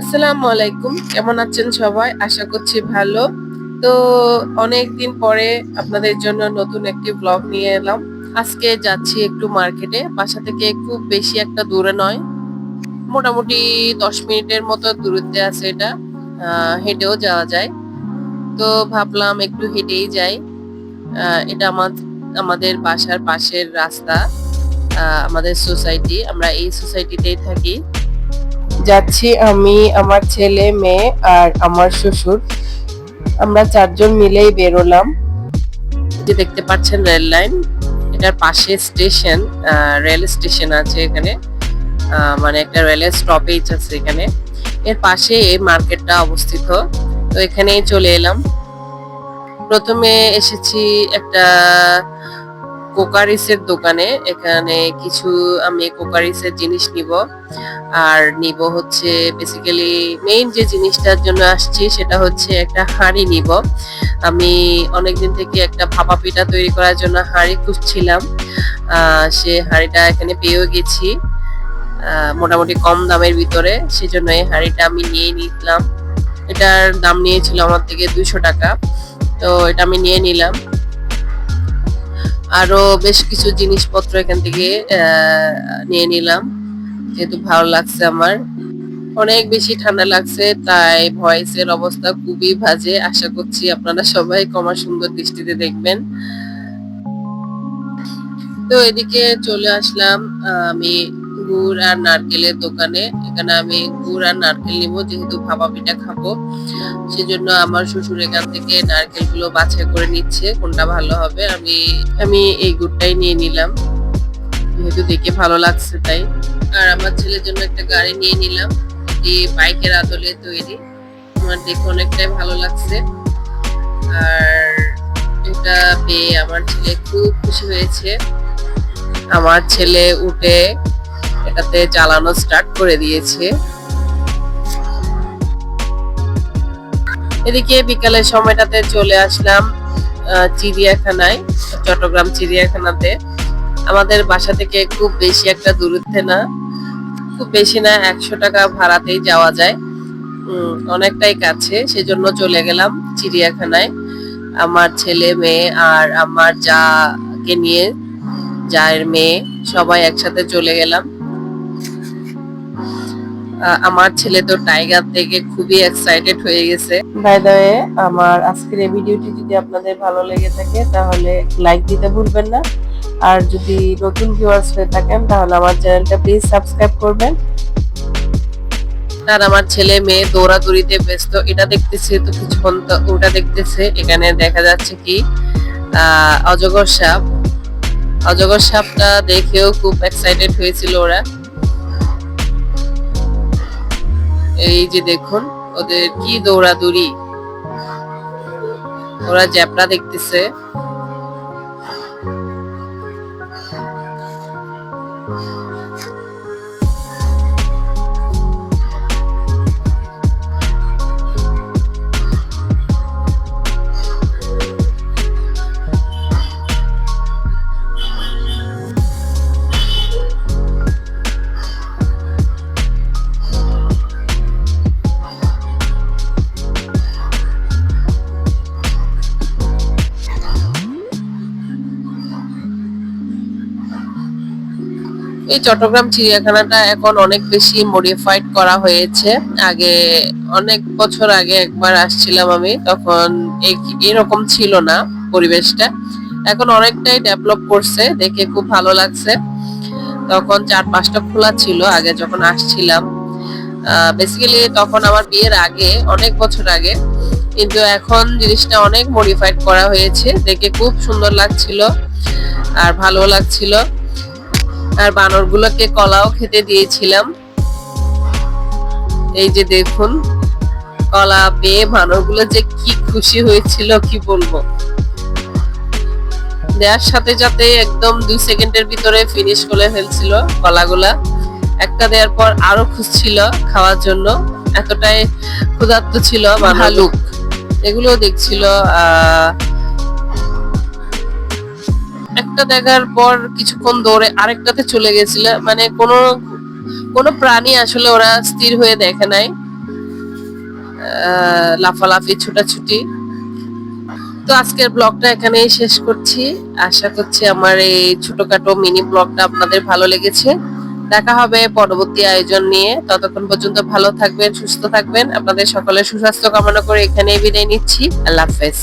আসসালামু আলাইকুম। কেমন আছেন সবাই? আশা করছি ভালো। তো অনেক দিন পরে আপনাদের জন্য নতুন একটি ব্লগ নিয়ে এলাম। আজকে যাচ্ছি একটু মার্কেটে বাসা থেকে খুব বেশি একটা দূরে নয়। মোটামুটি দশ মিনিটের মতো দূরত্বে আছে এটা। হেঁটেও যাওয়া যায়। তো ভাবলাম একটু হেঁটেই যাই। এটা আমার, আমাদের বাসার পাশের রাস্তা। আমাদের সোসাইটি আমরা এই সোসাইটিতেই থাকি। যাচ্ছি আমি আমার ছেলে মেয়ে আর আমার শ্বশুর। আমরা চারজন মিলেই বেরোলাম। যে দেখতে পাচ্ছেন রেল লাইন এটার পাশে স্টেশন রেল স্টেশন আছে এখানে। মানে একটা রেলের স্টপেজ আছে এখানে। এর পাশে এই মার্কেটটা অবস্থিত। তো এখানেই চলে এলাম। প্রথমে এসেছি একটা কোকারিসের দোকানে এখানে কিছু, আমি কোকারিসের জিনিস নিব। আর নিব হচ্ছে বেসিক্যালি মেইন যে জিনিসটার জন্য আসছি সেটা হচ্ছে একটা হাঁড়ি নিব। আমি অনেকদিন থেকে একটা ভাপা পিঠা তৈরি করার জন্য হাঁড়ি খুঁজছিলাম। সে হাঁড়িটা এখানে পেয়েও গেছি। মোটামুটি কম দামের ভিতরে, সেজন্য এই হাঁড়িটা আমি নিয়ে নিলাম। এটার দাম নিয়েছিল আমার থেকে দুশো টাকা। তো এটা আমি নিয়ে নিলাম। আরও বেশ কিছু জিনিসপত্র এখান থেকে নিয়ে নিলাম। যেহেতু ভালো লাগছে আমার। অনেক বেশি ঠান্ডা লাগছে, তাই ভয়েসের অবস্থা খুবই বাজে। আশা করছি আপনারা সবাই কমার সুন্দর দৃষ্টিতে দেখবেন। তো এদিকে চলে আসলাম। আমি গুড় আর নারকেলের দোকানে। এখানে আমি গুড় আর নারকেল নিব, যেহেতু ভাপা পিঠা খাব। সেজন্য আমার শ্বশুর এখান থেকে নারকেলগুলো বাছাই করে নিচ্ছে, কোনটা ভালো হবে আমি আমি এই গুড়টাই নিয়ে নিলাম। যেহেতু দেখে ভালো লাগছে তাই। আর আমার ছেলের জন্য একটা গাড়ি নিয়ে নিলাম এটি বাইকের আদলে তৈরি। আমার দেখে অনেকটাই ভালো লাগছে। আর এটা পেয়ে আমার ছেলে খুব খুশি হয়েছে। আমার ছেলে উঠে এটাতে চালানো স্টার্ট করে দিয়েছে। এদিকে বিকালের সময়টাতে চলে আসলাম চিড়িয়াখানায়, চট্টগ্রাম চিড়িয়াখানাতে। আমাদের বাসা থেকে খুব বেশি একটা দূরত্বে না, খুব বেশি না, একশো টাকা ভাড়াতেই যাওয়া যায়। অনেকটাই কাছে, সেজন্য চলে গেলাম চিড়িয়াখানায়। আমার ছেলে, মেয়ে আর আমার যাকে নিয়ে যায়ের মেয়ে, সবাই একসাথে চলে গেলাম। আমার ছেলে তো টাইগার থেকে খুবই এক্সাইটেড হয়ে গেছে। বাই দ্য ওয়ে আমার আজকের এই ভিডিওটি যদি আপনাদের ভালো লেগে থাকে তাহলে লাইক দিতে ভুলবেন না। আর যদি নতুন ভিউয়ার্স হয়ে থাকেন তাহলে আমার চ্যানেলটা প্লিজ সাবস্ক্রাইব করবেন। আর আমার ছেলে মেয়ে দৌড়াদৌড়িতে ব্যস্ত এটা দেখতেছে তো কিছুক্ষণ তো ওটা দেখতেছে এখানে দেখা যাচ্ছে কি আহ, অজগর সাপ। অজগর সাপটা দেখেও খুব এক্সাইটেড হয়েছিল ওরা। এই যে দেখুন ওদের কি দৌড়াদৌড়ি। ওরা জ্যাপটা দেখতেছে। এই চট্টগ্রাম চিড়িয়াখানাটা এখন অনেক বেশি মডিফাইড করা হয়েছে। আগে অনেক বছর আগে একবার আসছিলাম আমি, তখন এরকম ছিল না পরিবেশটা। এখন অনেকটাই ডেভেলপ করছে, দেখে খুব ভালো লাগছে। তখন চার পাঁচটা খোলা ছিল আগে যখন আসছিলাম। বেসিক্যালি তখন আমার বিয়ের আগে, অনেক বছর আগে। কিন্তু এখন জিনিসটা অনেক মডিফাইড করা হয়েছে, দেখে খুব সুন্দর লাগছিল আর ভালো লাগছিল। আর বানরগুলোকে কলাও খেতে দিয়েছিলাম। এই যে দেখুন কলা পেয়ে বানরগুলো যে কি খুশি হয়েছিল কি বলব। দেওয়ার সাথে সাথে একদম দুই সেকেন্ডের ভিতরে ফিনিশ করে ফেলছিল কলাগুলা। একটা দেওয়ার পর আরও খুঁজছিল খাওয়ার জন্য। এতটাই ক্ষুধার্ত ছিল ভালুক। এগুলো দেখছিল আহ একটা দেখার পর কিছুক্ষণ দৌড়ে আরেকটাতে চলে গেছিল। মানে কোনো কোনো প্রাণী আসলে ওরা স্থির হয়ে দেখে নাই। লাফালাফি, ছোটাছুটি। তো আজকের ব্লগটা এখানেই শেষ করছি। আশা করছি আমার এই ছোটখাটো মিনি ব্লগটা আপনাদের ভালো লেগেছে। দেখা হবে পরবর্তী আয়োজন নিয়ে। ততক্ষণ পর্যন্ত ভালো থাকবেন, সুস্থ থাকবেন। আপনাদের সকলের সুস্বাস্থ্য কামনা করে এখানেই বিদায় নিচ্ছি। আল্লাহ হাফেজ।